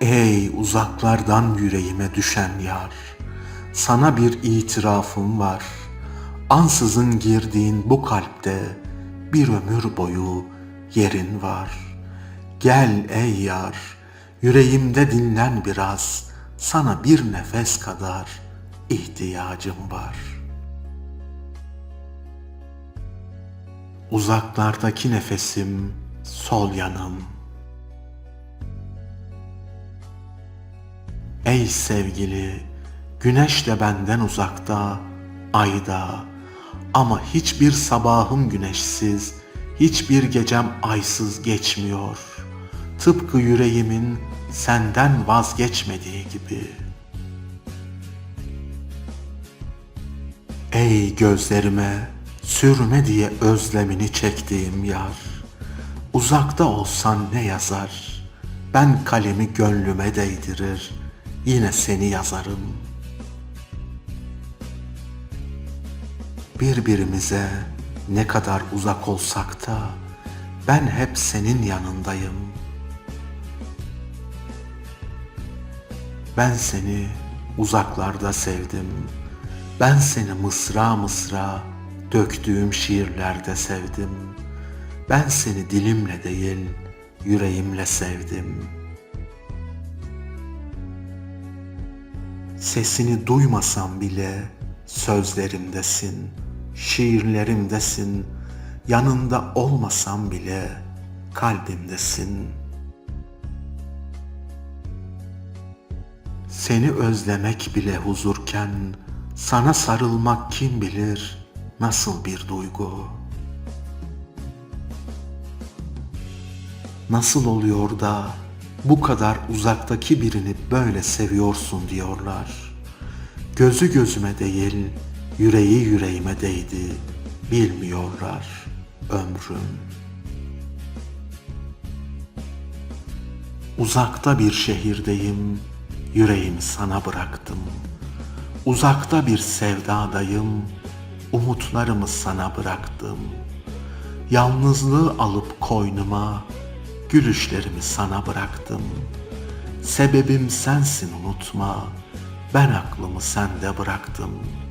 Ey uzaklardan yüreğime düşen yar, sana bir itirafım var. Ansızın girdiğin bu kalpte bir ömür boyu yerin var. Gel ey yar, yüreğimde dinlen biraz, sana bir nefes kadar ihtiyacım var. Uzaklardaki nefesim sol yanım. Ey sevgili, güneş de benden uzakta, ayda ama hiçbir sabahım güneşsiz, hiçbir gecem aysız geçmiyor. Tıpkı yüreğimin senden vazgeçmediği gibi. Ey gözlerime sürme diye özlemini çektiğim yar. Uzakta olsan ne yazar? Ben kalemi gönlüme değdirir, yine seni yazarım. Birbirimize ne kadar uzak olsak da ben hep senin yanındayım. Ben seni uzaklarda sevdim. Ben seni mısra mısra döktüğüm şiirlerde sevdim. Ben seni dilimle değil, yüreğimle sevdim. Sesini duymasam bile sözlerimdesin, şiirlerimdesin. Yanında olmasam bile kalbimdesin. Seni özlemek bile huzurken sana sarılmak kim bilir nasıl bir duygu? Nasıl oluyor da bu kadar uzaktaki birini böyle seviyorsun diyorlar. Gözü gözüme değil, yüreği yüreğime değdi. Bilmiyorlar ömrüm. Uzakta bir şehirdeyim, yüreğimi sana bıraktım. Uzakta bir sevdadayım, umutlarımı sana bıraktım. Yalnızlığı alıp koynuma, gülüşlerimi sana bıraktım. Sebebim sensin unutma, ben aklımı sende bıraktım.''